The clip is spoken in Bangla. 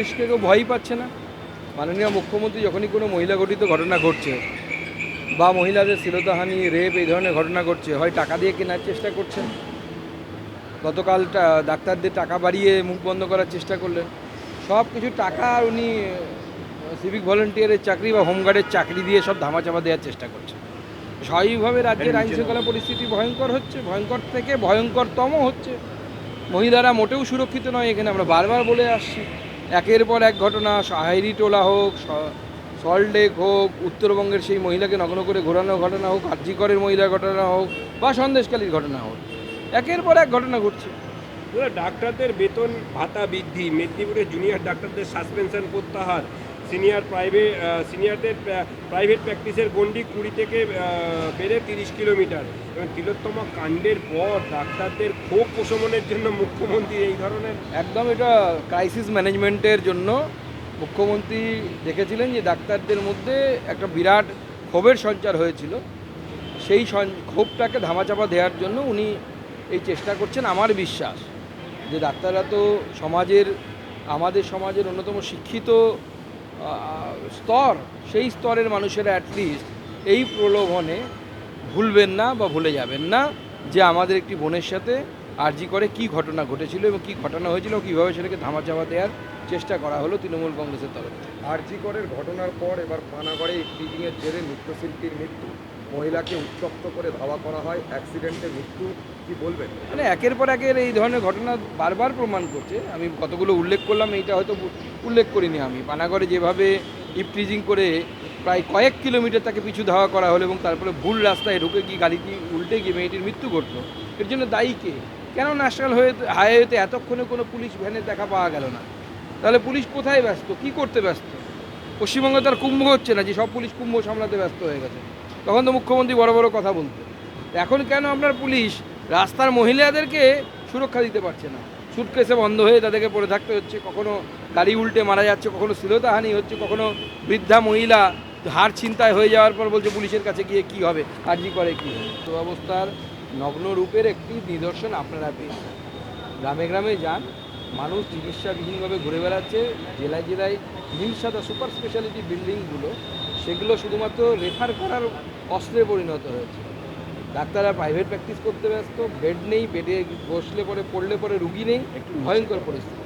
পুলিশকে কেউ ভয়ই পাচ্ছে না। মাননীয় মুখ্যমন্ত্রী যখনই কোনো মহিলা গঠিত ঘটনা ঘটছে বা মহিলাদের শ্লীলতাহানি রেপ এই ধরনের ঘটনা ঘটছে হয় টাকা দিয়ে কেনার চেষ্টা করছেন? গতকাল ডাক্তারদের টাকা বাড়িয়ে মুখ বন্ধ করার চেষ্টা করলেন। সব কিছু টাকা উনি সিভিক ভলেন্টিয়ারের চাকরি বা হোমগার্ডের চাকরি দিয়ে সব ধামাচাপা দেওয়ার চেষ্টা করছেন। স্বাভাবিকভাবে রাজ্যের আইন শৃঙ্খলা পরিস্থিতি ভয়ঙ্কর হচ্ছে ভয়ঙ্কর থেকে ভয়ঙ্করতম হচ্ছে। মহিলারা মোটেও সুরক্ষিত নয় এখানে আমরা বারবার বলে আসছি। একের পর এক ঘটনা, সাহেরি টোলা হোক সল্টলেক হোক, উত্তরবঙ্গের সেই মহিলাকে নগ্ন করে ঘোরানোর ঘটনা হোক আর্জিকরের মহিলার ঘটনা হোক, বা সন্দেশকালীর ঘটনা হোক, একের পর এক ঘটনা ঘটছে। ডাক্তারদের বেতন ভাতা বৃদ্ধি, মেদিনীপুরের জুনিয়র ডাক্তারদের সাসপেনশন প্রত্যাহার সিনিয়র প্রাইভেট সিনিয়রদের প্রাইভেট প্র্যাকটিসের গন্ডি কুড়ি থেকে বেড়ে তিরিশ কিলোমিটার। এবং তিলোত্তমা কাণ্ডের পর ডাক্তারদের ক্ষোভ প্রশমনের জন্য মুখ্যমন্ত্রী এই ধরনের একদম এটা ক্রাইসিস ম্যানেজমেন্টের জন্য মুখ্যমন্ত্রী দেখেছিলেন যে ডাক্তারদের মধ্যে একটা বিরাট ক্ষোভের সঞ্চার হয়েছিল। সেই ক্ষোভটাকে ধামাচাপা দেওয়ার জন্য উনি এই চেষ্টা করছেন। আমার বিশ্বাস যে ডাক্তাররা তো সমাজের, আমাদের সমাজের অন্যতম শিক্ষিত স্তর, সেই স্তরের মানুষেরা অ্যাটলিস্ট এই প্রলোভনে ভুলবেন না বা ভুলে যাবেন না যে আমাদের একটি বোনের সাথে আরজি করে কি ঘটনা ঘটেছিল এবং কি ঘটনা হয়েছিল কীভাবে সেটাকে ধামাচাপা দেওয়ার চেষ্টা করা হলো তৃণমূল কংগ্রেসের তরফ থেকে। আরজিকরের ঘটনার পর এবার পানাগড়ে টিচিংয়ের জেরে নৃত্যশিল্পীর মৃত্যু। মহিলাকে উত্তপ্ত করে ধাওয়া করা হয় অ্যাক্সিডেন্টে মৃত্যু, কি বলবেন? মানে একের পর একের এই ধরনের ঘটনা বারবার প্রমাণ করছে। আমি কতগুলো উল্লেখ করলাম, এইটা হয়তো উল্লেখ করিনি আমি। পানাগড়ে যেভাবে ইপটিজিং করে প্রায় কয়েক কিলোমিটার তাকে পিছু ধাওয়া করা হলো এবং তারপরে ভুল রাস্তায় ঢুকে গিয়ে গাড়িটি উল্টে গিয়ে মেয়েটির মৃত্যু ঘটলো। এর জন্য দায়ী কে? কেন ন্যাশনাল হয়ে হাইওয়েতে এতক্ষণে কোনো পুলিশ ভ্যানের দেখা পাওয়া গেল না? তাহলে পুলিশ কোথায় ব্যস্ত? কি করতে ব্যস্ত? পশ্চিমবঙ্গে তার কুম্ভ হচ্ছে না যে সব পুলিশ কুম্ভ সামলাতে ব্যস্ত হয়ে গেছে। তখন তো মুখ্যমন্ত্রী বড় বড় কথা বলতেন এখন কেন আপনার পুলিশ রাস্তার মহিলাদেরকে সুরক্ষা দিতে পারছে না? সুটকেসে বন্ধ হয়ে তাদেরকে পড়ে থাকতে হচ্ছে, কখনো গাড়ি উল্টে মারা যাচ্ছে, কখনো শ্লীলতাহানি হচ্ছে, কখনো বৃদ্ধা মহিলা হার চিন্তায় হয়ে যাওয়ার পর বলছে পুলিশের কাছে গিয়ে কি হবে আর্জি করে কি হবে। অবস্থার নগ্ন রূপের একটি নিদর্শন আপনারা পেয়েছেন গ্রামে গ্রামে যান মানুষ চিকিৎসাবিহীনভাবে ঘুরে বেড়াচ্ছে জেলায় জেলায় হিমসাদা সুপার স্পেশালিটি বিল্ডিংগুলো সেগুলো শুধুমাত্র রেফার করার অস্ত্রে পরিণত হয়েছে। ডাক্তাররা প্রাইভেট প্র্যাকটিস করতে ব্যস্ত বেড নেই বেডে বসলে পরে পড়লে পরে রুগী নেই ভয়ঙ্কর পরিস্থিতি।